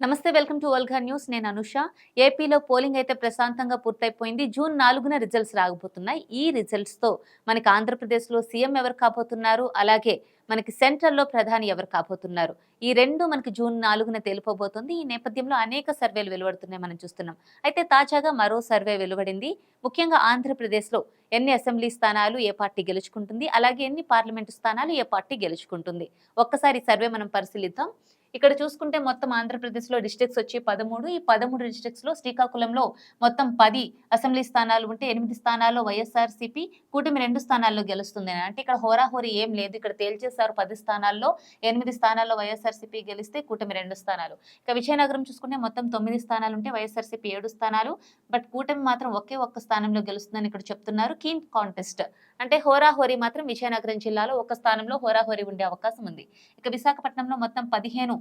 నమస్తే welcome to వల్గా news. నేను అనుష. ఏపీలో పోలింగ్ అయితే ప్రశాంతంగా పూర్తయిపోయింది. జూన్ నాలుగున రిజల్ట్స్ రాకపోతున్నాయి. ఈ రిజల్ట్స్తో మనకి ఆంధ్రప్రదేశ్లో సీఎం ఎవరు కాబోతున్నారు? అలాగే మనకి సెంట్రల్లో ప్రధాని ఎవరు కాబోతున్నారు? ఈ రెండు మనకి జూన్ నాలుగున తెలిపబోతుంది. ఈ నేపథ్యంలో అనేక సర్వేలు వెలువడుతున్నాయి మనం చూస్తున్నాం. అయితే తాజాగా మరో సర్వే వెలువడింది. ముఖ్యంగా ఆంధ్రప్రదేశ్లో ఎన్ని అసెంబ్లీ స్థానాలు ఏ పార్టీ గెలుచుకుంటుంది? అలాగే ఎన్ని పార్లమెంటు స్థానాలు ఏ పార్టీ గెలుచుకుంటుంది? ఒక్కసారి సర్వే మనం పరిశీలిద్దాం. ఇక్కడ చూసుకుంటే మొత్తం ఆంధ్రప్రదేశ్లో డిస్ట్రిక్ట్స్ వచ్చి పదమూడు. ఈ పదమూడు డిస్ట్రిక్ట్స్లో శ్రీకాకుళంలో మొత్తం పది అసెంబ్లీ స్థానాలు ఉంటే ఎనిమిది స్థానాల్లో వైఎస్ఆర్సీపీ కూటమి రెండు స్థానాల్లో గెలుస్తుంది. అంటే ఇక్కడ హోరాహోరీ ఏం లేదు. ఇక్కడ తేల్చేశారు పది స్థానాల్లో ఎనిమిది స్థానాల్లో వైఎస్ఆర్సీపీ గెలిస్తే కూటమి రెండు స్థానాలు. ఇక విజయనగరం చూసుకుంటే మొత్తం తొమ్మిది స్థానాలు ఉంటే వైఎస్ఆర్సీపీ ఏడు స్థానాలు. బట్ కూటమి మాత్రం ఒకే ఒక్క స్థానంలో గెలుస్తుందని ఇక్కడ చెప్తున్నారు. Keen contest. అంటే హోరాహోరీ మాత్రం విజయనగరం జిల్లాలో ఒక స్థానంలో హోరాహోరీ ఉండే అవకాశం ఉంది. ఇక విశాఖపట్నంలో మొత్తం పదిహేను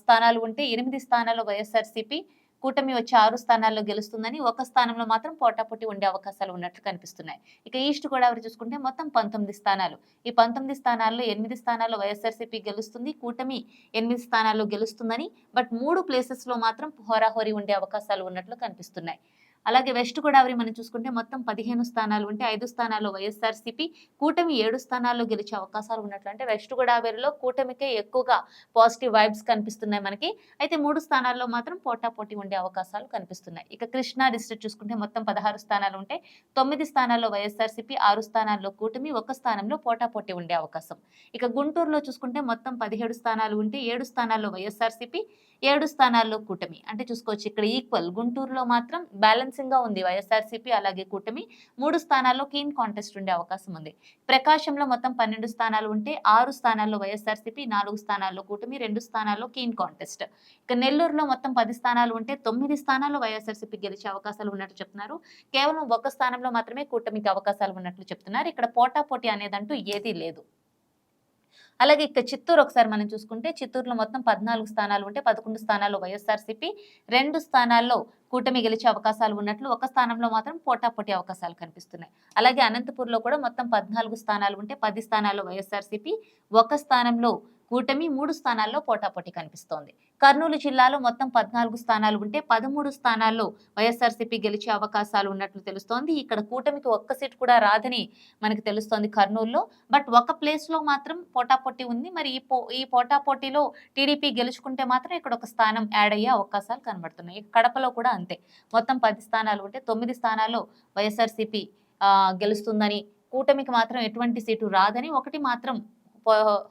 స్థానాలు ఉంటే ఎనిమిది స్థానాల్లో వైఎస్ఆర్సీపీ కూటమి వచ్చి ఆరు స్థానాల్లో గెలుస్తుందని ఒక స్థానంలో మాత్రం పోటాపోటీ ఉండే అవకాశాలు ఉన్నట్లు కనిపిస్తున్నాయి. ఇక ఈస్ట్ గోదావరి చూసుకుంటే మొత్తం పంతొమ్మిది స్థానాలు. ఈ పంతొమ్మిది స్థానాల్లో ఎనిమిది స్థానాల్లో వైఎస్ఆర్సీపీ గెలుస్తుంది కూటమి ఎనిమిది స్థానాల్లో గెలుస్తుందని బట్ మూడు ప్లేసెస్లో మాత్రం హోరాహోరీ ఉండే అవకాశాలు ఉన్నట్లు కనిపిస్తున్నాయి. అలాగే వెస్ట్ గోదావరి మనం చూసుకుంటే మొత్తం పదిహేను స్థానాలు ఉంటే ఐదు స్థానాల్లో వైఎస్ఆర్సీపీ కూటమి ఏడు స్థానాల్లో గెలిచే అవకాశాలు ఉన్నట్లు. అంటే వెస్ట్ గోదావరిలో కూటమికే ఎక్కువగా పాజిటివ్ వైబ్స్ కనిపిస్తున్నాయి మనకి. అయితే మూడు స్థానాల్లో మాత్రం పోటాపోటీ ఉండే అవకాశాలు కనిపిస్తున్నాయి. ఇక కృష్ణా డిస్ట్రిక్ట్ చూసుకుంటే మొత్తం పదహారు స్థానాలు ఉంటే తొమ్మిది స్థానాల్లో వైఎస్ఆర్సీపీ ఆరు స్థానాల్లో కూటమి ఒక స్థానంలో పోటాపోటీ ఉండే అవకాశం. ఇక గుంటూరులో చూసుకుంటే మొత్తం పదిహేడు స్థానాలు ఉంటే ఏడు స్థానాల్లో వైఎస్ఆర్సీపీ ఏడు స్థానాల్లో కూటమి. అంటే చూసుకోవచ్చు ఇక్కడ ఈక్వల్ గుంటూరులో మాత్రం బ్యాలెన్సింగ్గా ఉంది వైఎస్ఆర్సీపీ అలాగే కూటమి. మూడు స్థానాల్లో కీన్ కాంటెస్ట్ ఉండే అవకాశం ఉంది. ప్రకాశంలో మొత్తం పన్నెండు స్థానాలు ఉంటే ఆరు స్థానాల్లో వైఎస్ఆర్సీపీ నాలుగు స్థానాల్లో కూటమి రెండు స్థానాల్లో కీన్ కాంటెస్ట్ ఇక నెల్లూరులో మొత్తం పది స్థానాలు ఉంటే తొమ్మిది స్థానాల్లో వైఎస్ఆర్సీపీ గెలిచే అవకాశాలు ఉన్నట్టు చెప్తున్నారు. కేవలం ఒక స్థానంలో మాత్రమే కూటమికి అవకాశాలు ఉన్నట్లు చెప్తున్నారు. ఇక్కడ పోటాపోటీ అనేదంటూ ఏదీ లేదు. అలాగే ఇక చిత్తూరు ఒకసారి మనం చూసుకుంటే చిత్తూరులో మొత్తం పద్నాలుగు స్థానాలు ఉంటే పదకొండు స్థానాల్లో వైఎస్ఆర్సీపీ రెండు స్థానాల్లో కూటమి గెలిచే అవకాశాలు ఉన్నట్లు ఒక స్థానంలో మాత్రం పోటాపోటీ అవకాశాలు కనిపిస్తున్నాయి. అలాగే అనంతపూర్లో కూడా మొత్తం పద్నాలుగు స్థానాలు ఉంటే పది స్థానాల్లో వైఎస్ఆర్సీపీ ఒక స్థానంలో కూటమి మూడు స్థానాల్లో పోటాపోటీ కనిపిస్తోంది. కర్నూలు జిల్లాలో మొత్తం పద్నాలుగు స్థానాలు ఉంటే పదమూడు స్థానాల్లో వైఎస్ఆర్సీపీ గెలిచే అవకాశాలు ఉన్నట్లు తెలుస్తోంది. ఇక్కడ కూటమికి ఒక్క సీట్ కూడా రాదని మనకు తెలుస్తోంది కర్నూలులో. బట్ ఒక ప్లేస్లో మాత్రం పోటాపోటీ ఉంది. మరి ఈ పో ఈ పోటాపోటీలో టీడీపీ గెలుచుకుంటే మాత్రం ఇక్కడ ఒక స్థానం యాడ్ అయ్యే అవకాశాలు కనబడుతున్నాయి. కడపలో కూడా అంతే. మొత్తం పది స్థానాలు ఉంటే తొమ్మిది స్థానాల్లో వైఎస్ఆర్సీపీ గెలుస్తుందని కూటమికి మాత్రం ఎటువంటి సీటు రాదని ఒకటి మాత్రం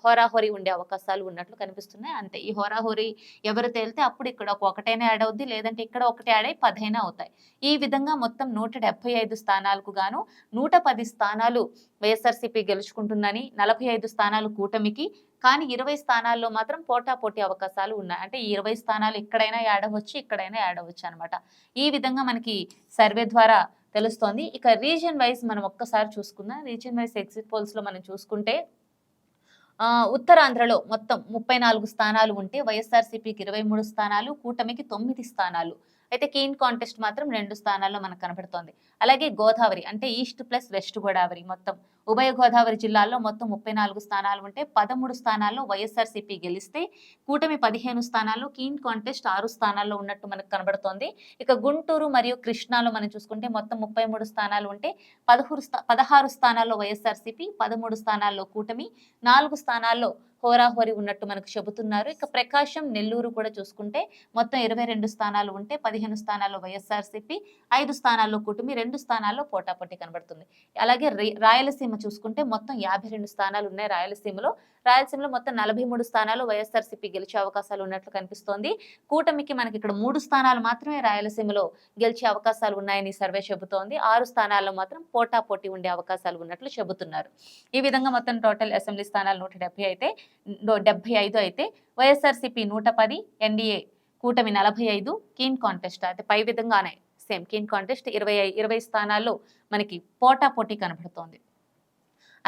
హోరాహోరీ ఉండే అవకాశాలు ఉన్నట్లు కనిపిస్తున్నాయి. అంతే. ఈ హోరాహోరీ ఎవరు తేలితే అప్పుడు ఇక్కడ ఒక ఒకటైనా యాడ్ అవుద్ది లేదంటే ఇక్కడ ఒకటి యాడ్ అయి పదైనా అవుతాయి. ఈ విధంగా మొత్తం నూట ఐదు స్థానాలకు గాను నూట పది స్థానాలు వైఎస్ఆర్సీపీ గెలుచుకుంటుందని నలభై ఐదు స్థానాలు కూటమికి కానీ ఇరవై స్థానాల్లో మాత్రం పోటాపోటీ అవకాశాలు ఉన్నాయి. అంటే ఈ ఇరవై స్థానాలు ఎక్కడైనా యాడ్ అవ్వచ్చు ఇక్కడైనా యాడ్ అవ్వచ్చు అనమాట ఈ విధంగా మనకి సర్వే ద్వారా తెలుస్తోంది. ఇక రీజన్ వైజ్ మనం ఒక్కసారి చూసుకుందాం. రీజన్ వైజ్ ఎగ్జిట్ పోల్స్లో మనం చూసుకుంటే ఉత్తరాంధ్రలో మొత్తం ముప్పై నాలుగు స్థానాలు ఉంటే వైఎస్ఆర్సీపీకి ఇరవై మూడు స్థానాలు కూటమికి తొమ్మిది స్థానాలు. అయితే కీన్ కాంటెస్ట్ మాత్రం రెండు స్థానాల్లో మనకు కనబడుతోంది. అలాగే గోదావరి అంటే ఈస్ట్ ప్లస్ వెస్ట్ గోదావరి మొత్తం ఉభయ గోదావరి జిల్లాల్లో మొత్తం ముప్పై నాలుగు స్థానాలు ఉంటే పదమూడు స్థానాల్లో వైఎస్ఆర్సీపీ గెలిస్తే కూటమి పదిహేను స్థానాల్లో కీన్ కాంటెస్ట్ ఆరు స్థానాల్లో ఉన్నట్టు మనకు కనబడుతోంది. ఇక గుంటూరు మరియు కృష్ణాలో మనం చూసుకుంటే మొత్తం ముప్పై మూడు స్థానాలు ఉంటే పదహారు స్థా పదహారు స్థానాల్లో వైఎస్ఆర్సీపీ పదమూడు స్థానాల్లో కూటమి నాలుగు స్థానాల్లో హోరాహోరి ఉన్నట్టు మనకు చెబుతున్నారు. ఇక ప్రకాశం నెల్లూరు కూడా చూసుకుంటే మొత్తం ఇరవై రెండు స్థానాలు ఉంటే పదిహేను స్థానాల్లో వైఎస్ఆర్సీపీ ఐదు స్థానాల్లో కూటమి రెండు స్థానాల్లో పోటాపోటీ కనబడుతుంది. అలాగే రాయలసీమ చూసుకుంటే మొత్తం యాభై రెండు స్థానాలు ఉన్నాయి రాయలసీమలో. రాయలసీమలో మొత్తం నలభై మూడు స్థానాలు వైఎస్ఆర్సీపీ గెలిచే అవకాశాలు ఉన్నట్లు కనిపిస్తోంది. కూటమికి మనకి ఇక్కడ మూడు స్థానాలు మాత్రమే రాయలసీమలో గెలిచే అవకాశాలు ఉన్నాయని సర్వే చెబుతోంది. ఆరు స్థానాల్లో మాత్రం పోటాపోటీ ఉండే అవకాశాలు ఉన్నట్లు చెబుతున్నారు. ఈ విధంగా మొత్తం టోటల్ అసెంబ్లీ స్థానాలు నూట అయితే డెబ్బై ఐదు అయితే వైఎస్ఆర్సీపీ నూట పది ఎన్డీఏ కూటమి నలభై ఐదు కీన్ కాంటెస్ట్. అయితే పై విధంగానే సేమ్ కీన్ కాంటెస్ట్ ఇరవై ఇరవై స్థానాల్లో మనకి పోటాపోటీ కనబడుతోంది.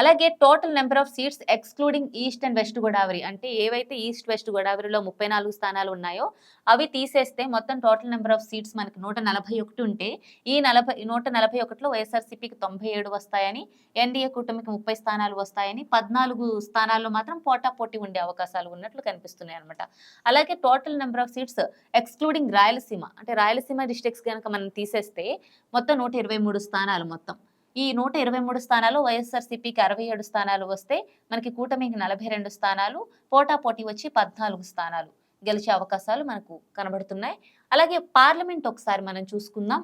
అలాగే total number of seats excluding east and west Godavari అంటే ఏవైతే ఈస్ట్ వెస్ట్ గోదావరిలో ముప్పై నాలుగు స్థానాలు ఉన్నాయో అవి తీసేస్తే మొత్తం టోటల్ నెంబర్ ఆఫ్ సీట్స్ మనకి నూట నలభై ఒకటి ఉంటే ఈ నలభై నూట నలభై ఒకటిలో వైఎస్ఆర్సీపీకి తొంభై ఏడు వస్తాయని ఎన్డీఏ కూటమికి ముప్పై స్థానాలు వస్తాయని పద్నాలుగు స్థానాల్లో మాత్రం పోటా పోటీ ఉండే అవకాశాలు ఉన్నట్లు కనిపిస్తున్నాయి అనమాట అలాగే total number of seats excluding Rayalaseema అంటే రాయలసీమ డిస్ట్రిక్ట్స్ కనుక మనం తీసేస్తే మొత్తం నూట ఇరవై మూడు స్థానాలు మొత్తం. ఈ నూట ఇరవై మూడు స్థానాలు వైఎస్ఆర్సీపీకి అరవై ఏడు స్థానాలు వస్తే మనకి కూటమికి నలభై రెండు స్థానాలు పోటా పోటీ వచ్చి పద్నాలుగు స్థానాలు గెలిచే అవకాశాలు మనకు కనబడుతున్నాయి. అలాగే పార్లమెంట్ ఒకసారి మనం చూసుకుందాం.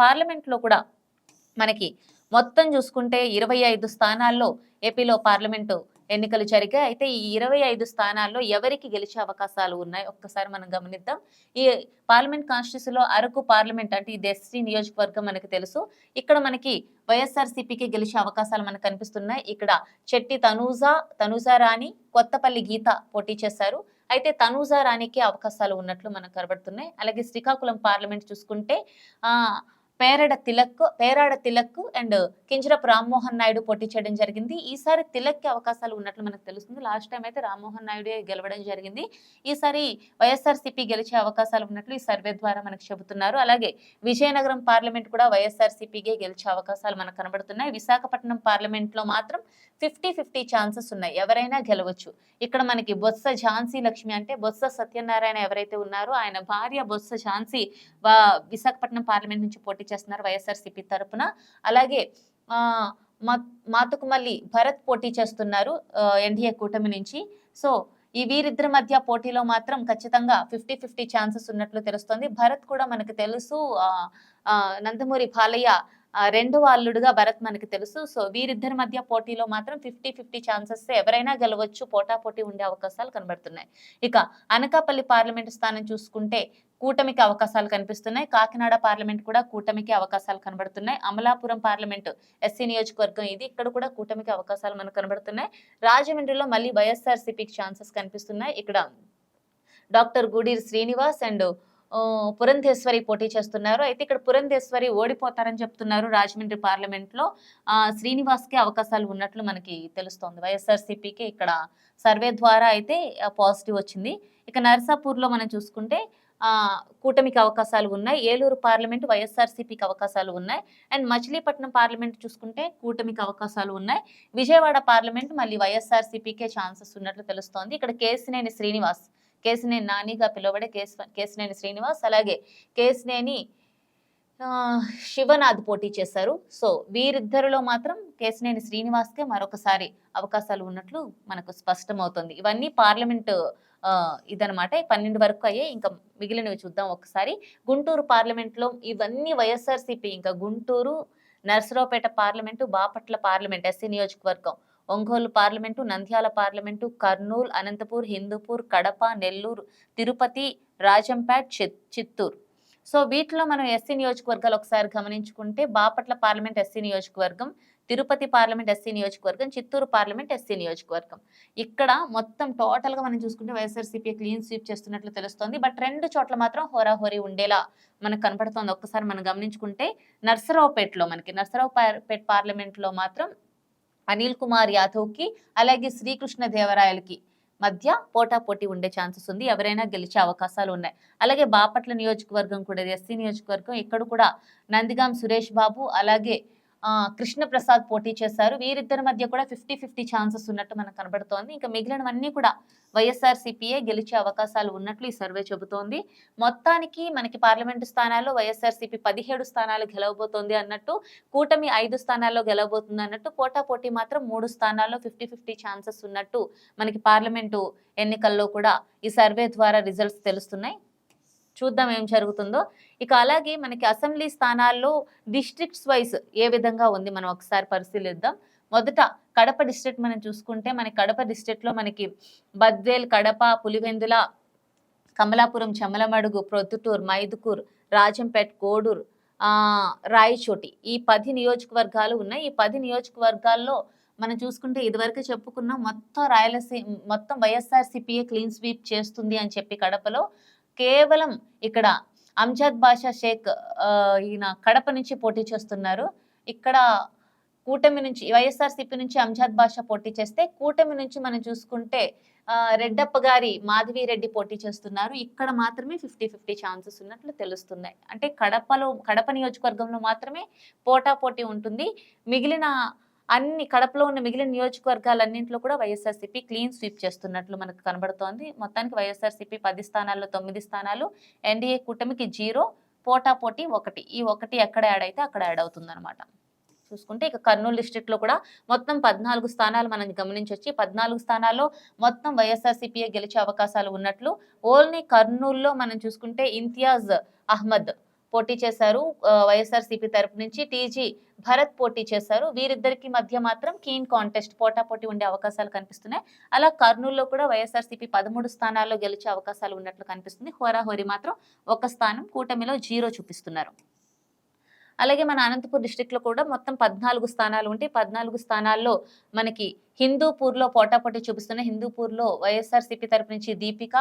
పార్లమెంట్లో కూడా మనకి మొత్తం చూసుకుంటే ఇరవై ఐదు స్థానాల్లో ఏపీలో పార్లమెంటు ఎన్నికలు జరిగాయి. అయితే ఈ ఇరవై ఐదు స్థానాల్లో ఎవరికి గెలిచే అవకాశాలు ఉన్నాయి? ఒక్కసారి మనం గమనిద్దాం. ఈ పార్లమెంట్ కాన్స్టిట్యూన్సీలో అరకు పార్లమెంట్ అంటే ఈ ఎస్సీ నియోజకవర్గం మనకి తెలుసు. ఇక్కడ మనకి వైఎస్ఆర్సీపీకి గెలిచే అవకాశాలు మనకు కనిపిస్తున్నాయి. ఇక్కడ చెట్టి తనూజా తనూజా రాణి కొత్తపల్లి గీత పోటీ చేశారు. అయితే తనూజా రాణికి అవకాశాలు ఉన్నట్లు మనకు కనబడుతున్నాయి. అలాగే శ్రీకాకుళం పార్లమెంట్ చూసుకుంటే ఆ పేరడ తిలక్ పేరాడ తిలక్ అండ్ కింజరపు రామ్మోహన్ నాయుడు పోటీ చేయడం జరిగింది. ఈసారి తిలక్కి అవకాశాలు ఉన్నట్లు మనకు తెలుస్తుంది. లాస్ట్ టైం అయితే రామ్మోహన్ నాయుడే గెలవడం జరిగింది. ఈసారి వైఎస్ఆర్సీపీ గెలిచే అవకాశాలు ఉన్నట్లు ఈ సర్వే ద్వారా మనకు చెబుతున్నారు. అలాగే విజయనగరం పార్లమెంట్ కూడా వైఎస్ఆర్సీపీకే గెలిచే అవకాశాలు మనకు కనబడుతున్నాయి. విశాఖపట్నం పార్లమెంట్లో మాత్రం ఫిఫ్టీ ఫిఫ్టీ ఛాన్సెస్ ఉన్నాయి. ఎవరైనా గెలవచ్చు. ఇక్కడ మనకి బొత్స ఝాన్సీ లక్ష్మి అంటే బొత్స సత్యనారాయణ ఎవరైతే ఉన్నారో ఆయన భార్య బొత్స ఝాన్సీ వా- విశాఖపట్నం పార్లమెంట్ నుంచి పోటీ చేస్తున్నారు వైఎస్ఆర్సీపీ తరపున. అలాగే ఆ మళ్ళీ మాతుకుమల్లి భరత్ పోటీ చేస్తున్నారు ఎన్డీఏ కూటమి నుంచి. సో ఈ వీరిద్దరి మధ్య పోటీలో మాత్రం ఖచ్చితంగా ఫిఫ్టీ ఫిఫ్టీ ఛాన్సెస్ ఉన్నట్లు తెలుస్తోంది. భరత్ కూడా మనకు తెలుసు ఆ, నందమూరి బాలయ్య రెండు రెండవ అల్లుడుగా భరత్ మనకి తెలుసు. సో వీరిద్దరి మధ్య పోటీలో మాత్రం ఫిఫ్టీ ఫిఫ్టీ ఛాన్సెస్ ఎవరైనా గెలవచ్చు. పోటా పోటీ ఉండే అవకాశాలు కనబడుతున్నాయి. ఇక అనకాపల్లి పార్లమెంట్ స్థానం చూసుకుంటే కూటమికి అవకాశాలు కనిపిస్తున్నాయి. కాకినాడ పార్లమెంట్ కూడా కూటమికి అవకాశాలు కనబడుతున్నాయి. అమలాపురం పార్లమెంట్ ఎస్సీ నియోజకవర్గం ఇది. ఇక్కడ కూడా కూటమికి అవకాశాలు మనకు కనబడుతున్నాయి. రాజమండ్రిలో మళ్ళీ వైఎస్ఆర్సీపీకి ఛాన్సెస్ కనిపిస్తున్నాయి. ఇక్కడ డాక్టర్ గూడూరి శ్రీనివాస్ అండ్ పురంధేశ్వరి పోటీ చేస్తున్నారు. అయితే ఇక్కడ పురంధేశ్వరి ఓడిపోతారని చెప్తున్నారు రాజమండ్రి పార్లమెంట్లో. శ్రీనివాస్కి అవకాశాలు ఉన్నట్లు మనకి తెలుస్తోంది. వైఎస్ఆర్సీపీకి ఇక్కడ సర్వే ద్వారా అయితే పాజిటివ్ వచ్చింది. ఇక నర్సాపూర్లో మనం చూసుకుంటే కూటమికి అవకాశాలు ఉన్నాయి. ఏలూరు పార్లమెంట్ వైఎస్ఆర్సీపీకి అవకాశాలు ఉన్నాయి. అండ్ మచిలీపట్నం పార్లమెంట్ చూసుకుంటే కూటమికి అవకాశాలు ఉన్నాయి. విజయవాడ పార్లమెంట్ మళ్ళీ వైఎస్ఆర్సీపీకే ఛాన్సెస్ ఉన్నట్లు తెలుస్తోంది. ఇక్కడ కేసినేని శ్రీనివాస్ కేసినేని నానిగా పిలువబడే కేసు కేసినేని శ్రీనివాస్ అలాగే కేసినేని శివనాథ్ పోటీ చేశారు. సో వీరిద్దరిలో మాత్రం కేసినేని శ్రీనివాస్కే మరొకసారి అవకాశాలు ఉన్నట్లు మనకు స్పష్టమవుతుంది. ఇవన్నీ పార్లమెంటు ఇదనమాట ఈ పన్నెండు వరకు అయ్యే ఇంకా మిగిలినవి చూద్దాం ఒకసారి. గుంటూరు పార్లమెంట్లో ఇవన్నీ వైఎస్ఆర్సీపీ ఇంకా Guntur Narasaraopet parliament Bapatla parliament SC నియోజకవర్గం. ఒంగోలు పార్లమెంటు నంద్యాల పార్లమెంటు కర్నూలు అనంతపూర్ హిందూపూర్ కడప నెల్లూరు తిరుపతి రాజంపేట్ చిత్- చిత్తూరు. సో వీటిలో మనం ఎస్సీ నియోజకవర్గాలు ఒకసారి గమనించుకుంటే బాపట్ల పార్లమెంట్ ఎస్సీ నియోజకవర్గం తిరుపతి పార్లమెంట్ ఎస్సీ నియోజకవర్గం చిత్తూరు పార్లమెంట్ ఎస్సీ నియోజకవర్గం. ఇక్కడ మొత్తం టోటల్గా మనం చూసుకుంటే వైఎస్ఆర్సీపీ క్లీన్ స్వీప్ చేస్తున్నట్లు తెలుస్తోంది. బట్ రెండు చోట్ల మాత్రం హోరాహోరీ ఉండేలా మనకు కనపడుతోంది. ఒక్కసారి మనం గమనించుకుంటే నర్సరావుపేటలో మనకి నర్సరావుపేట పార్లమెంట్లో మాత్రం అనిల్ కుమార్ యాదవ్కి అలాగే శ్రీకృష్ణ దేవరాయలకి మధ్య పోటా పోటీ ఉండే ఛాన్సెస్ ఉంది. ఎవరైనా గెలిచే అవకాశాలు ఉన్నాయి. అలాగే బాపట్ల నియోజకవర్గం కూడా ఎస్సీ నియోజకవర్గం ఇక్కడ కూడా నందిగాం సురేష్ బాబు అలాగే కృష్ణప్రసాద్ పోటీ చేశారు. వీరిద్దరి మధ్య కూడా ఫిఫ్టీ ఫిఫ్టీ ఛాన్సెస్ ఉన్నట్టు మనకు కనబడుతోంది. ఇంకా మిగిలినవన్నీ కూడా వైఎస్ఆర్సీపీఏ గెలిచే అవకాశాలు ఉన్నట్లు ఈ సర్వే చెబుతోంది. మొత్తానికి మనకి పార్లమెంటు స్థానాల్లో వైఎస్ఆర్సీపీ పదిహేడు స్థానాలు గెలవబోతోంది అన్నట్టు కూటమి ఐదు స్థానాల్లో గెలవబోతుంది అన్నట్టు పోటా పోటీ మాత్రం మూడు స్థానాల్లో ఫిఫ్టీ ఫిఫ్టీ ఛాన్సెస్ ఉన్నట్టు మనకి పార్లమెంటు ఎన్నికల్లో కూడా ఈ సర్వే ద్వారా రిజల్ట్స్ తెలుస్తున్నాయి. చూద్దాం ఏం జరుగుతుందో. ఇక అలాగే మనకి అసెంబ్లీ స్థానాల్లో డిస్ట్రిక్ట్స్ వైజ్ ఏ విధంగా ఉంది మనం ఒకసారి పరిశీలిద్దాం. మొదట కడప డిస్ట్రిక్ట్ మనం చూసుకుంటే మనకి కడప డిస్ట్రిక్ట్లో మనకి బద్వేల్ కడప పులివెందుల కమలాపురం చమలమడుగు ప్రొద్దుటూరు మైదుకూరు రాజంపేట్ కోడూరు రాయచోటి ఈ పది నియోజకవర్గాలు ఉన్నాయి. ఈ పది నియోజకవర్గాల్లో మనం చూసుకుంటే ఇదివరకు చెప్పుకున్న మొత్తం రాయలసీమ మొత్తం వైఎస్ఆర్సీపీఏ క్లీన్ స్వీప్ చేస్తుంది అని చెప్పి కడపలో. కేవలం ఇక్కడ అంజాద్ బాషా షేక్ ఈయన కడప నుంచి పోటీ చేస్తున్నారు. ఇక్కడ కూటమి నుంచి వైఎస్ఆర్సీపీ నుంచి అంజాద్ బాషా పోటీ చేస్తే కూటమి నుంచి మనం చూసుకుంటే రెడ్డప్ప గారి మాధవి రెడ్డి పోటీ చేస్తున్నారు. ఇక్కడ మాత్రమే ఫిఫ్టీ ఫిఫ్టీ ఛాన్సెస్ ఉన్నట్లు తెలుస్తున్నాయి. అంటే కడపలో కడప నియోజకవర్గంలో మాత్రమే పోటా పోటీ ఉంటుంది. మిగిలిన అన్ని కడపలో ఉన్న మిగిలిన నియోజకవర్గాలన్నింటిలో కూడా వైఎస్ఆర్సీపీ క్లీన్ స్వీప్ చేస్తున్నట్లు మనకు కనబడుతోంది. మొత్తానికి వైఎస్ఆర్సీపీ పది స్థానాల్లో తొమ్మిది స్థానాలు ఎన్డీఏ కూటమికి జీరో పోటా పోటీ ఒకటి. ఈ ఒకటి ఎక్కడ యాడ్ అయితే అక్కడ యాడ్ అవుతుంది చూసుకుంటే ఇక కర్నూలు డిస్ట్రిక్ట్లో కూడా మొత్తం పద్నాలుగు స్థానాలు మనం గమనించొచ్చి. పద్నాలుగు స్థానాల్లో మొత్తం వైఎస్ఆర్సీపీఏ గెలిచే అవకాశాలు ఉన్నట్లు ఓన్లీ కర్నూలులో మనం చూసుకుంటే ఇంతియాజ్ అహ్మద్ పోటీ చేశారు. వైఎస్ఆర్సీపీ తరపు నుంచి టీజీ భరత్ పోటీ చేశారు. వీరిద్దరికి మధ్య మాత్రం కీన్ కాంటెస్ట్ పోటా పోటీ ఉండే అవకాశాలు కనిపిస్తున్నాయి. అలా కర్నూలులో కూడా వైఎస్ఆర్సీపీ పదమూడు స్థానాల్లో గెలిచే అవకాశాలు ఉన్నట్లు కనిపిస్తుంది. హోరాహోరీ మాత్రం ఒక స్థానం కూటమిలో జీరో చూపిస్తున్నారు. అలాగే మన అనంతపూర్ డిస్టిక్లో కూడా మొత్తం పద్నాలుగు స్థానాలు ఉంటే పద్నాలుగు స్థానాల్లో మనకి హిందూపూర్లో పోటాపోటీ చూపిస్తున్న హిందూపూర్లో వైఎస్ఆర్సీపీ తరపు నుంచి దీపిక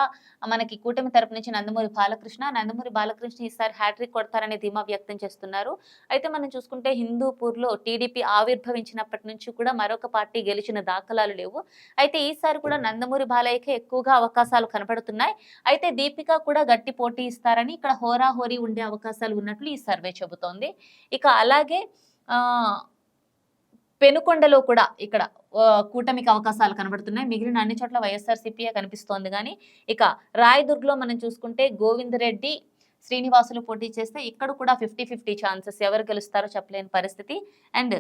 మనకి కూటమి తరపు నుంచి నందమూరి బాలకృష్ణ నందమూరి బాలకృష్ణ ఈసారి హ్యాట్రిక్ కొడతారనే ధీమా వ్యక్తం చేస్తున్నారు. అయితే మనం చూసుకుంటే హిందూపూర్లో టీడీపీ ఆవిర్భవించినప్పటి నుంచి కూడా మరొక పార్టీ గెలిచిన దాఖలాలు లేవు. అయితే ఈసారి కూడా నందమూరి బాలయ్యకే ఎక్కువగా అవకాశాలు కనపడుతున్నాయి అయితే దీపిక కూడా గట్టి పోటీ ఇస్తారని ఇక్కడ హోరాహోరీ ఉండే అవకాశాలు ఉన్నట్లు ఈ సర్వే చెబుతోంది. ఇక అలాగే ఆ పెనుకొండలో కూడా ఇక్కడ కూటమికి అవకాశాలు కనబడుతున్నాయి. మిగిలిన అన్ని చోట్ల వైఎస్ఆర్ సిపిఏ కనిపిస్తోంది కానీ ఇక రాయదుర్గ్లో మనం చూసుకుంటే గోవిందరెడ్డి శ్రీనివాసులు పోటీ చేస్తే ఇక్కడ కూడా ఫిఫ్టీ ఫిఫ్టీ ఛాన్సెస్ ఎవరు గెలుస్తారో చెప్పలేని పరిస్థితి. అండ్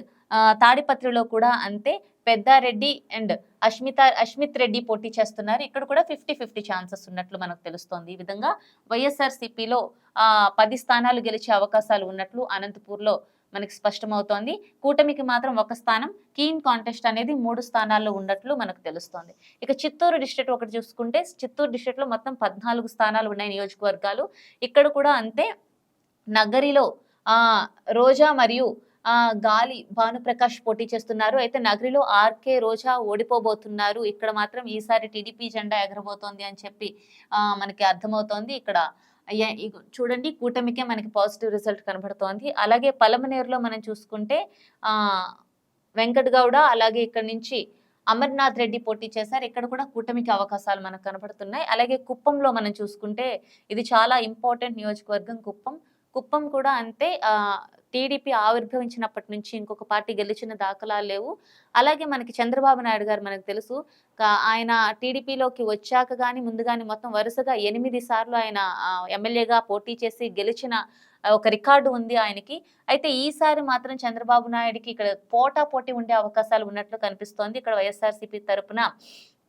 తాడిపత్రిలో కూడా అంతే పెద్దారెడ్డి అండ్ అష్మిత అష్మిత్ రెడ్డి పోటీ చేస్తున్నారు. ఇక్కడ కూడా ఫిఫ్టీ ఫిఫ్టీ ఛాన్సెస్ ఉన్నట్లు మనకు తెలుస్తోంది. ఈ విధంగా వైఎస్ఆర్ సిపిలో పది స్థానాలు గెలిచే అవకాశాలు ఉన్నట్లు అనంతపూర్లో మనకి స్పష్టమవుతోంది. కూటమికి మాత్రం ఒక స్థానం కీన్ కాంటెస్ట్ అనేది మూడు స్థానాల్లో ఉన్నట్లు మనకు తెలుస్తోంది. ఇక చిత్తూరు డిస్ట్రిక్ట్ ఒకటి చూసుకుంటే చిత్తూరు డిస్ట్రిక్ట్ మొత్తం పద్నాలుగు స్థానాలు ఉన్నాయి నియోజకవర్గాలు. ఇక్కడ కూడా అంతే నగరిలో రోజా మరియు గాలి భానుప్రకాష్ పోటీ చేస్తున్నారు. అయితే నగరిలో ఆర్కే రోజా ఓడిపోబోతున్నారు. ఇక్కడ మాత్రం ఈసారి టీడీపీ జెండా ఎగరబోతోంది అని చెప్పి మనకి అర్థమవుతోంది. ఇక్కడ అయ్యా- చూడండి కూటమికే మనకి పాజిటివ్ రిజల్ట్ కనబడుతోంది. అలాగే పలమనేరులో మనం చూసుకుంటే వెంకట్ గౌడ అలాగే ఇక్కడ నుంచి అమర్నాథ్ రెడ్డి పోటీ చేశారు. ఇక్కడ కూడా కూటమికి అవకాశాలు మనకు కనబడుతున్నాయి. అలాగే కుప్పంలో మనం చూసుకుంటే ఇది చాలా ఇంపార్టెంట్ నియోజకవర్గం కుప్పం. కుప్పం కూడా అంతే. టీడీపీ ఆవిర్భవించినప్పటి నుంచి ఇంకొక పార్టీ గెలిచిన దాఖలాలు లేవు. అలాగే మనకి చంద్రబాబు నాయుడు గారు మనకు తెలుసు ఆయన టీడీపీలోకి వచ్చాక కానీ ముందు కానీ మొత్తం వరుసగా ఎనిమిది సార్లు ఆయన ఎమ్మెల్యేగా పోటీ చేసి గెలిచిన ఒక రికార్డు ఉంది ఆయనకి. అయితే ఈసారి మాత్రం చంద్రబాబు నాయుడుకి ఇక్కడ పోటా పోటీ ఉండే అవకాశాలు ఉన్నట్లు కనిపిస్తోంది. ఇక్కడ వైఎస్ఆర్సీపీ తరపున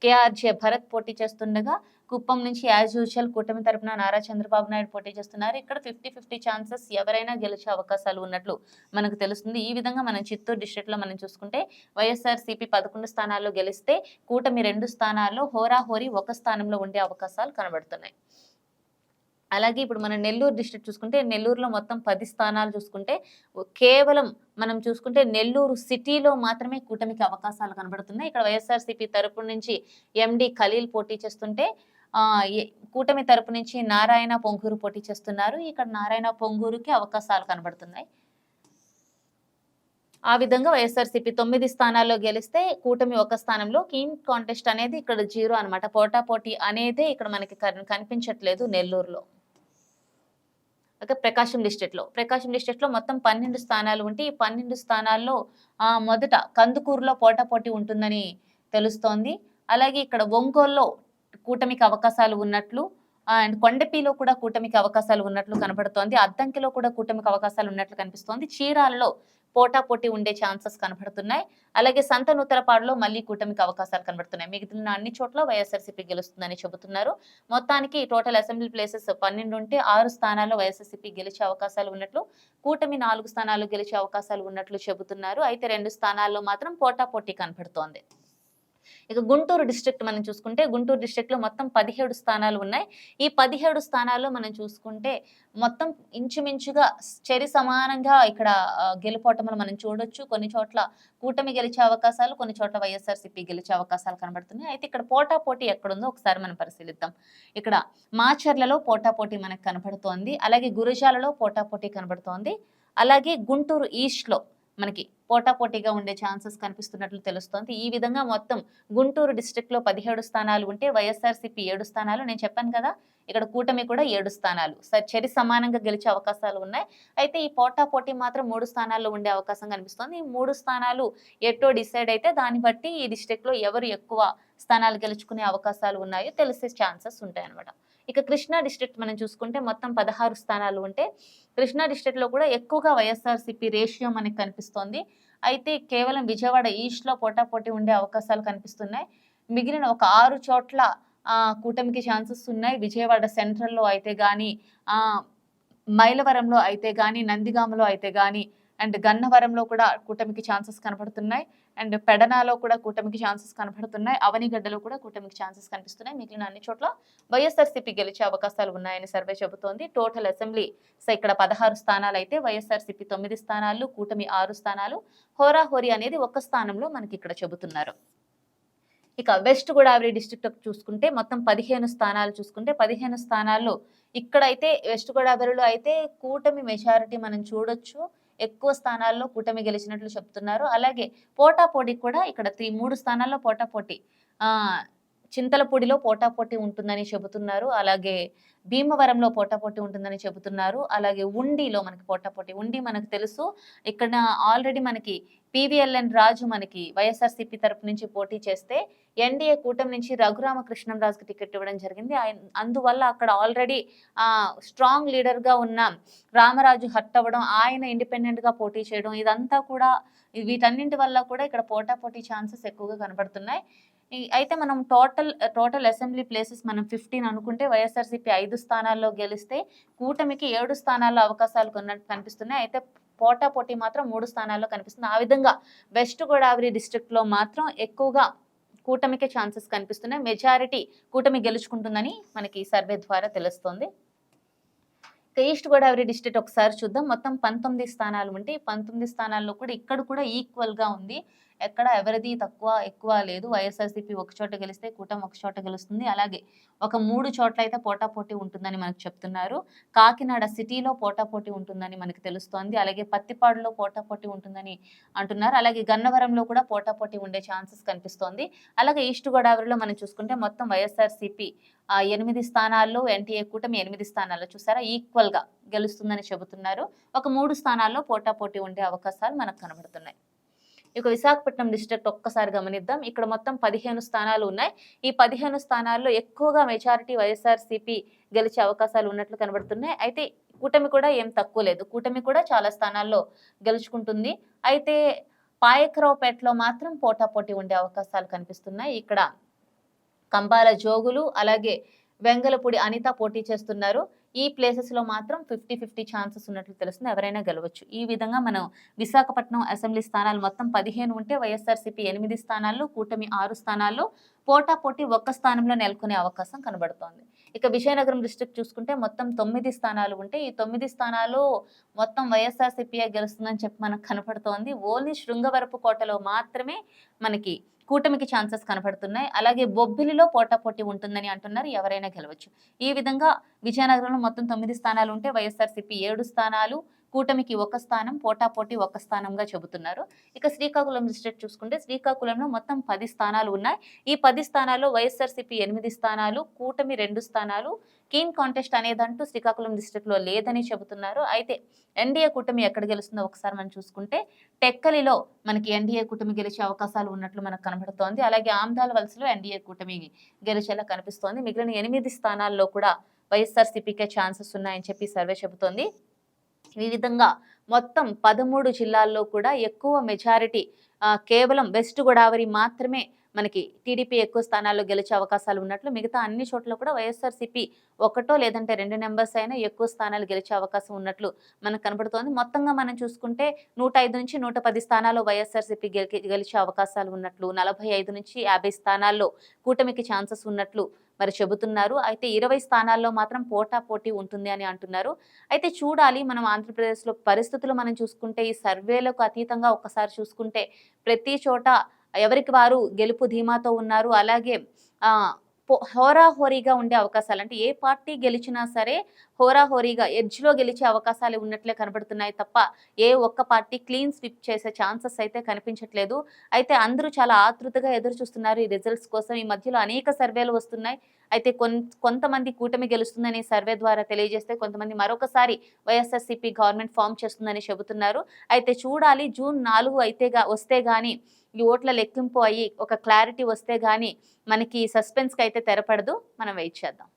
కేఆర్జే భరత్ పోటీ చేస్తుండగా కుప్పం నుంచి యాజ్ యూజువల్ కూటమి తరపున నారా చంద్రబాబు నాయుడు పోటీ చేస్తున్నారు. ఇక్కడ ఫిఫ్టీ ఫిఫ్టీ ఛాన్సెస్ ఎవరైనా గెలిచే అవకాశాలు ఉన్నట్లు మనకు తెలుస్తుంది. ఈ విధంగా మనం చిత్తూరు డిస్ట్రిక్ట్లో మనం చూసుకుంటే వైఎస్ఆర్ సిపి పదకొండు స్థానాల్లో గెలిస్తే కూటమి రెండు స్థానాల్లో హోరాహోరీ ఒక స్థానంలో ఉండే అవకాశాలు కనబడుతున్నాయి. అలాగే ఇప్పుడు మనం నెల్లూరు డిస్ట్రిక్ట్ చూసుకుంటే నెల్లూరులో మొత్తం పది స్థానాలు చూసుకుంటే కేవలం మనం చూసుకుంటే నెల్లూరు సిటీలో మాత్రమే కూటమికి అవకాశాలు కనబడుతున్నాయి. ఇక్కడ వైఎస్ఆర్సీపీ తరపు నుంచి ఎండి ఖలీల్ పోటీ చేస్తుంటే కూటమి తరపు నుంచి నారాయణ పొంగూరు పోటీ చేస్తున్నారు. ఇక్కడ నారాయణ పొంగూరుకి అవకాశాలు కనబడుతున్నాయి. ఆ విధంగా వైఎస్ఆర్సీపీ తొమ్మిది స్థానాల్లో గెలిస్తే కూటమి ఒక స్థానంలో. కీన్ కాంటెస్ట్ అనేది ఇక్కడ జీరో అన్నమాట. పోటాపోటీ అనేది అనేదే ఇక్కడ మనకి కన్- కనిపించట్లేదు నెల్లూరులో. ఓకే ప్రకాశం డిస్ట్రిక్ట్లో ప్రకాశం డిస్ట్రిక్ట్లో మొత్తం పన్నెండు స్థానాలు ఉంటే ఈ పన్నెండు స్థానాల్లో మొదట కందుకూరులో పోటా పోటీ ఉంటుందని తెలుస్తోంది. అలాగే ఇక్కడ ఒంగోలులో కూటమికి అవకాశాలు ఉన్నట్లు అండ్ కొండపిలో కూడా కూటమికి అవకాశాలు ఉన్నట్లు కనబడుతోంది అద్దంకిలో కూడా కూటమికి అవకాశాలు ఉన్నట్లు కనిపిస్తోంది. చీరాలలో పోటా పోటీ ఉండే ఛాన్సెస్ కనబడుతున్నాయి. అలాగే సంత నూతలపాడులో మళ్ళీ కూటమికి అవకాశాలు కనబడుతున్నాయి. మిగిలిన అన్ని చోట్ల వైఎస్ఆర్సీపీ గెలుస్తుందని చెబుతున్నారు. మొత్తానికి టోటల్ అసెంబ్లీ ప్లేసెస్ పన్నెండు ఉంటే ఆరు స్థానాల్లో వైఎస్ఆర్సీపీ గెలిచే అవకాశాలు ఉన్నట్లు కూటమి నాలుగు స్థానాలు గెలిచే అవకాశాలు ఉన్నట్లు చెబుతున్నారు. అయితే రెండు స్థానాల్లో మాత్రం పోటా పోటీ కనబడుతోంది. ఇక గుంటూరు డిస్ట్రిక్ట్ మనం చూసుకుంటే గుంటూరు డిస్ట్రిక్ట్లో మొత్తం పదిహేడు స్థానాలు ఉన్నాయి. ఈ పదిహేడు స్థానాల్లో మనం చూసుకుంటే మొత్తం ఇంచుమించుగా చెరి సమానంగా ఇక్కడ ఆ, గెలుపోటములు మనం చూడొచ్చు. కొన్ని చోట్ల కూటమి గెలిచే అవకాశాలు కొన్ని చోట్ల వైఎస్ఆర్సీపీ గెలిచే అవకాశాలు కనబడుతున్నాయి. అయితే ఇక్కడ పోటా పోటీ ఎక్కడుందో ఒకసారి మనం పరిశీలిద్దాం. ఇక్కడ మాచర్లలో పోటా పోటీ మనకు కనబడుతోంది. అలాగే గురజాలలో పోటా పోటీ కనబడుతోంది. అలాగే గుంటూరు ఈస్ట్లో మనకి పోటాపోటీగా ఉండే ఛాన్సెస్ కనిపిస్తున్నట్లు తెలుస్తోంది. ఈ విధంగా మొత్తం గుంటూరు డిస్టిక్లో పదిహేడు స్థానాలు ఉంటే వైఎస్ఆర్సీపీ ఏడు స్థానాలు. నేను చెప్పాను కదా ఇక్కడ కూటమి కూడా ఏడు స్థానాలు. స- సమానంగా గెలిచే అవకాశాలు ఉన్నాయి. అయితే ఈ పోటా పోటీ మాత్రం మూడు స్థానాల్లో ఉండే అవకాశం కనిపిస్తోంది. ఈ మూడు స్థానాలు ఎటో డిసైడ్ అయితే దాన్ని బట్టి ఈ డిస్టిక్లో ఎవరు ఎక్కువ స్థానాలు గెలుచుకునే అవకాశాలు ఉన్నాయో తెలిసే ఛాన్సెస్ ఉంటాయన్నమాట. ఇక కృష్ణా డిస్ట్రిక్ట్ మనం చూసుకుంటే మొత్తం పదహారు స్థానాలు ఉంటే కృష్ణా డిస్ట్రిక్ట్లో కూడా ఎక్కువగా వైఎస్ఆర్సీపీ రేషియో మనకి కనిపిస్తోంది. అయితే కేవలం విజయవాడ ఈస్ట్లో పోటాపోటీ ఉండే అవకాశాలు కనిపిస్తున్నాయి. మిగిలిన ఒక ఆరు చోట్ల కూటమికి ఛాన్సెస్ ఉన్నాయి. విజయవాడ సెంట్రల్లో అయితే కానీ మైలవరంలో అయితే కానీ నందిగామలో అయితే కానీ అండ్ గన్నవరంలో కూడా కూటమికి ఛాన్సెస్ కనపడుతున్నాయి. అండ్ పెడనాలో కూడా కూటమికి ఛాన్సెస్ కనబడుతున్నాయి. అవనిగడ్డలో కూడా కూటమికి ఛాన్సెస్ కనిపిస్తున్నాయి. మిగిలిన అన్ని చోట్ల వైఎస్ఆర్సీపీ గెలిచే అవకాశాలు ఉన్నాయని సర్వే చెబుతోంది. టోటల్ అసెంబ్లీ సో ఇక్కడ పదహారు స్థానాలు అయితే వైఎస్ఆర్సీపీ తొమ్మిది స్థానాలు కూటమి ఆరు స్థానాలు. హోరాహోరీ అనేది ఒక్క స్థానంలో మనకి ఇక్కడ చెబుతున్నారు. ఇక వెస్ట్ గోదావరి డిస్ట్రిక్ట్ చూసుకుంటే మొత్తం పదిహేను స్థానాలు చూసుకుంటే పదిహేను స్థానాల్లో ఇక్కడైతే వెస్ట్ గోదావరిలో అయితే కూటమి మెజారిటీ మనం చూడొచ్చు. ఎక్కువ స్థానాల్లో కూటమి గెలిచినట్లు చెప్తున్నారు. అలాగే పోటాపోటీ కూడా ఇక్కడ త్రీ మూడు స్థానాల్లో పోటాపోటీ. చింతలపూడిలో పోటాపోటీ ఉంటుందని చెబుతున్నారు. అలాగే భీమవరంలో పోటాపోటీ ఉంటుందని చెబుతున్నారు. అలాగే ఉండిలో మనకి పోటాపోటీ ఉండి మనకు తెలుసు. ఇక్కడ ఆల్రెడీ మనకి పివిఎల్ఎన్ రాజు మనకి వైఎస్ఆర్సీపీ తరపు నుంచి పోటీ చేస్తే ఎన్డీఏ కూటమి నుంచి రఘురామకృష్ణంరాజుకి టికెట్ ఇవ్వడం జరిగింది. ఆయన అందువల్ల అక్కడ ఆల్రెడీ స్ట్రాంగ్ లీడర్గా ఉన్న రామరాజు హట్ అవ్వడం ఆయన ఇండిపెండెంట్గా పోటీ చేయడం ఇదంతా కూడా వీటన్నింటి వల్ల కూడా ఇక్కడ పోటాపోటీ ఛాన్సెస్ ఎక్కువగా కనబడుతున్నాయి. అయితే మనం టోటల్ టోటల్ అసెంబ్లీ ప్లేసెస్ మనం ఫిఫ్టీన్ అనుకుంటే వైఎస్ఆర్సీపీ ఐదు స్థానాల్లో గెలిస్తే కూటమికి ఏడు స్థానాల్లో అవకాశాలు కొన్నట్టు కనిపిస్తున్నాయి. అయితే పోటా పోటీ మాత్రం మూడు స్థానాల్లో కనిపిస్తుంది. ఆ విధంగా వెస్ట్ గోదావరి డిస్టిక్లో మాత్రం ఎక్కువగా కూటమికే ఛాన్సెస్ కనిపిస్తున్నాయి. మెజారిటీ కూటమి గెలుచుకుంటుందని మనకి ఈ సర్వే ద్వారా తెలుస్తోంది. ఈస్ట్ గోదావరి డిస్ట్రిక్ట్ ఒకసారి చూద్దాం. మొత్తం పంతొమ్మిది స్థానాలు ఉంటే పంతొమ్మిది స్థానాల్లో కూడా ఇక్కడ కూడా ఈక్వల్గా ఉంది. ఎక్కడ ఎవరిది తక్కువ ఎక్కువ లేదు. వైఎస్ఆర్సీపీ ఒక చోట గెలిస్తే కూటమి ఒక చోట గెలుస్తుంది. అలాగే ఒక మూడు చోట్ల అయితే పోటాపోటీ ఉంటుందని మనకు చెప్తున్నారు. కాకినాడ సిటీలో పోటాపోటీ ఉంటుందని మనకు తెలుస్తోంది. అలాగే పత్తిపాడులో పోటాపోటీ ఉంటుందని అంటున్నారు. అలాగే గన్నవరంలో కూడా పోటాపోటీ ఉండే ఛాన్సెస్ కనిపిస్తోంది. అలాగే ఈస్ట్ గోదావరిలో మనం చూసుకుంటే మొత్తం వైఎస్ఆర్సీపీ ఎనిమిది స్థానాల్లో ఎన్టీఏ కూటమి ఎనిమిది స్థానాల్లో చూసారా? ఈక్వల్గా గెలుస్తుందని చెబుతున్నారు. ఒక మూడు స్థానాల్లో పోటాపోటీ ఉండే అవకాశాలు మనకు కనబడుతున్నాయి. ఇక విశాఖపట్నం డిస్ట్రిక్ట్ ఒక్కసారి గమనిద్దాం. ఇక్కడ మొత్తం పదిహేను స్థానాలు ఉన్నాయి. ఈ పదిహేను స్థానాల్లో ఎక్కువగా మెజారిటీ వైఎస్ఆర్సీపీ గెలిచే అవకాశాలు ఉన్నట్లు కనబడుతున్నాయి. అయితే కూటమి కూడా ఏం తక్కువ లేదు. కూటమి కూడా చాలా స్థానాల్లో గెలుచుకుంటుంది. అయితే పాయకరావుపేటలో మాత్రం పోటాపోటీ ఉండే అవకాశాలు కనిపిస్తున్నాయి. ఇక్కడ కంబాల జోగులు అలాగే వెంగలపూడి అనిత పోటీ చేస్తున్నారు. ఈ ప్లేసెస్లో మాత్రం ఫిఫ్టీ ఫిఫ్టీ ఛాన్సెస్ ఉన్నట్లు తెలుస్తుంది. ఎవరైనా గెలవచ్చు. ఈ విధంగా మనం విశాఖపట్నం అసెంబ్లీ స్థానాలు మొత్తం పదిహేను ఉంటే వైఎస్ఆర్సీపీ ఎనిమిది స్థానాల్లో కూటమి ఆరు స్థానాల్లో పోటా పోటీ ఒక్క స్థానంలో నెలకొనే అవకాశం కనబడుతోంది. ఇక విజయనగరం డిస్ట్రిక్ట్ చూసుకుంటే మొత్తం తొమ్మిది స్థానాలు ఉంటే ఈ తొమ్మిది స్థానాలు మొత్తం వైఎస్ఆర్సీపీఏ గెలుస్తుందని చెప్పి మనకు కనపడుతోంది. ఓన్లీ శృంగవరపు కోటలో మాత్రమే మనకి కూటమికి ఛాన్సెస్ కనపడుతున్నాయి. అలాగే బొబ్బిలిలో పోటాపోటీ ఉంటుందని అంటున్నారు. ఎవరైనా గెలవచ్చు. ఈ విధంగా విజయనగరంలో మొత్తం తొమ్మిది స్థానాలు ఉంటే వైఎస్ఆర్సీపీ ఏడు స్థానాలు కూటమికి ఒక స్థానం పోటాపోటీ ఒక స్థానంగా చెబుతున్నారు. ఇక శ్రీకాకుళం డిస్ట్రిక్ట్ చూసుకుంటే శ్రీకాకుళంలో మొత్తం పది స్థానాలు ఉన్నాయి. ఈ పది స్థానాల్లో వైఎస్ఆర్సీపీ ఎనిమిది స్థానాలు కూటమి రెండు స్థానాలు. కీన్ కాంటెస్ట్ అనేదంటూ శ్రీకాకుళం డిస్టిక్లో లేదని చెబుతున్నారు. అయితే ఎన్డీఏ కూటమి ఎక్కడ గెలుస్తుందో ఒకసారి మనం చూసుకుంటే టెక్కలిలో మనకి ఎన్డీఏ కూటమి గెలిచే అవకాశాలు ఉన్నట్లు మనకు కనబడుతోంది. అలాగే ఆమ్దాల వలసలో ఎన్డీఏ కూటమి గెలిచేలా కనిపిస్తోంది. మిగిలిన ఎనిమిది స్థానాల్లో కూడా వైఎస్ఆర్సీపీకే ఛాన్సెస్ ఉన్నాయని చెప్పి సర్వే చెబుతోంది. ఈ విధంగా మొత్తం పదమూడు జిల్లాల్లో కూడా ఎక్కువ మెజారిటీ కేవలం వెస్ట్ గోదావరి మాత్రమే మనకి టీడీపీ ఎక్కువ స్థానాల్లో గెలిచే అవకాశాలు ఉన్నట్లు మిగతా అన్ని చోట్ల కూడా వైఎస్ఆర్సీపీ ఒకటో లేదంటే రెండు నెంబర్స్ అయినా ఎక్కువ స్థానాలు గెలిచే అవకాశం ఉన్నట్లు మనకు కనబడుతోంది. మొత్తంగా మనం చూసుకుంటే నూట ఐదు నుంచి నూట పది స్థానాల్లో వైఎస్ఆర్సీపీ గెలిచే అవకాశాలు ఉన్నట్లు నలభై ఐదు నుంచి యాభై స్థానాల్లో కూటమికి ఛాన్సెస్ ఉన్నట్లు మరి చెబుతున్నారు. అయితే ఇరవై స్థానాల్లో మాత్రం పోటా పోటీ ఉంటుంది అని అంటున్నారు. అయితే చూడాలి మనం ఆంధ్రప్రదేశ్లో పరిస్థితులు మనం చూసుకుంటే ఈ సర్వేలకు అతీతంగా ఒక్కసారి చూసుకుంటే ప్రతి చోట ఎవరికి వారు గెలుపు ధీమాతో ఉన్నారు అలాగే ఆ హోరాహోరీగా ఉండే అవకాశాలు అంటే ఏ పార్టీ గెలిచినా సరే హోరాహోరీగా ఎడ్జ్లో గెలిచే అవకాశాలు ఉన్నట్లే కనబడుతున్నాయి తప్ప ఏ ఒక్క పార్టీ క్లీన్ స్విప్ చేసే ఛాన్సెస్ అయితే కనిపించట్లేదు. అయితే అందరూ చాలా ఆతృతగా ఎదురు చూస్తున్నారు ఈ రిజల్ట్స్ కోసం. ఈ మధ్యలో అనేక సర్వేలు వస్తున్నాయి. అయితే కొంతమంది కూటమి గెలుస్తుందని సర్వే ద్వారా తెలియజేస్తే కొంతమంది మరొకసారి వైఎస్ఆర్సీపీ గవర్నమెంట్ ఫామ్ చేస్తుందని చెబుతున్నారు. అయితే చూడాలి జూన్ నాలుగు అయితే వస్తే గానీ ఈ ఓట్ల లెక్కింపు అయ్యి ఒక క్లారిటీ వస్తే గానీ మనకి సస్పెన్స్కి అయితే తెరపడదు. మనం వెయిట్ చేద్దాం.